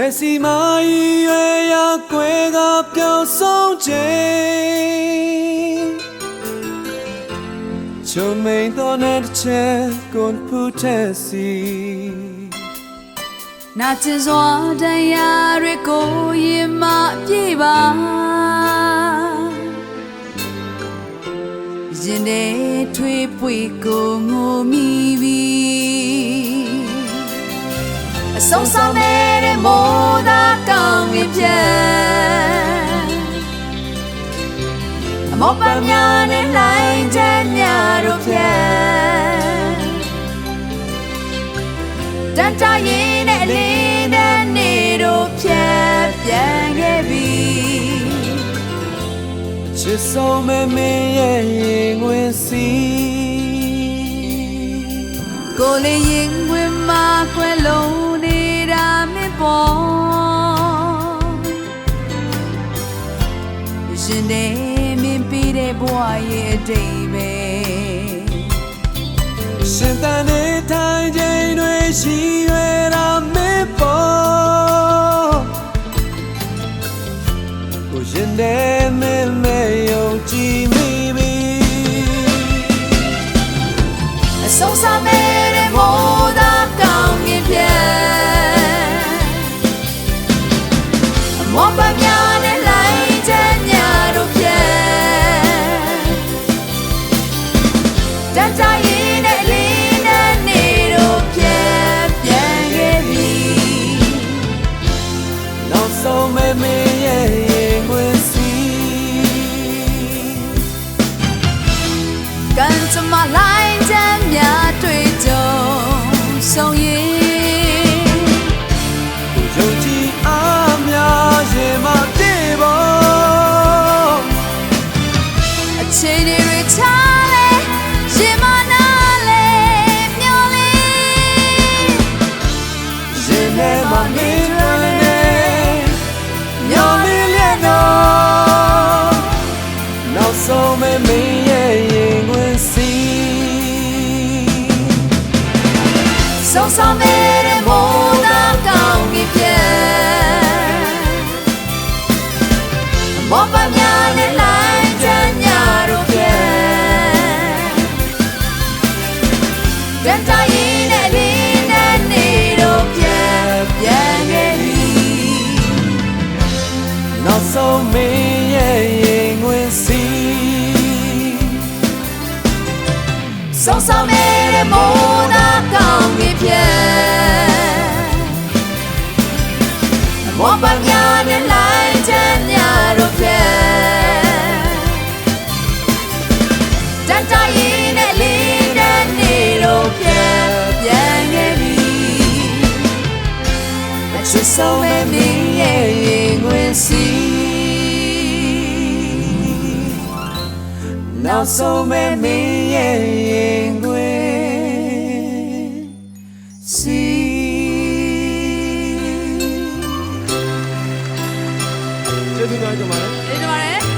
ဘယ်စီမရွယ်ရကွယ်ကပြောင်းဆုံးခြင်းချုံမိန်တော်နဲ့တစ်ချက်ကိုဖူးထက်စီနာကျင်စွာတရားတွေကိုရင်မပြေပါရင်ထဲထွေးပွေကိုငိုမိပြီအဆုံးဆောင်တဲ့ မိုးသာကောင်းကင်ပြတ်အမောပများနဲ့လိုင်းချမ်းများတို့ဖြတ်တန်တရင်နဲ့အလေးနဲ့နေတို့ဖြတ်ပြန်ခဲ့ပြီချစ်ဆုံးမဲ့မင်းရဲ့ရင်ဝင်စီကိုလေးရင်ဝင်မှာခွဲလုံး ရဲ့အတိတ်ပဲရှင်တန်နေထိုင်ခြင်းတွေရှိရွယ်တာမင်းပေါ်ကိုရင်ထဲမင်းမဲ့ယုံကြည်မိပြီအဆုံးစားမဲ့တဲ့မိုးသာကောင်းကင်ပြတ်အမောပများ ဆုံးမဲ့မင်းရဲ့ရင်ဝင်စီဆုံးဆောင်မဲ့ ဆုံးဆောင်မဲ့မိုးသာကောင်းကင်ပြတ်မောပများနဲ့လိုက်ချမ်းများတို့ပြတ်တန်တရင်နဲ့လေးနဲ့နေတို့ပြတ်ပြန်ခဲ့ပြီအချစ်ဆုံးမဲ့မင်းရဲ့ရင်ဝင်စီနောက်ဆုံးမဲ့မင်း ရဲ့ရင်ဝင်စီကျေးဇူးများကြပါမယ်ဒီမှာလေ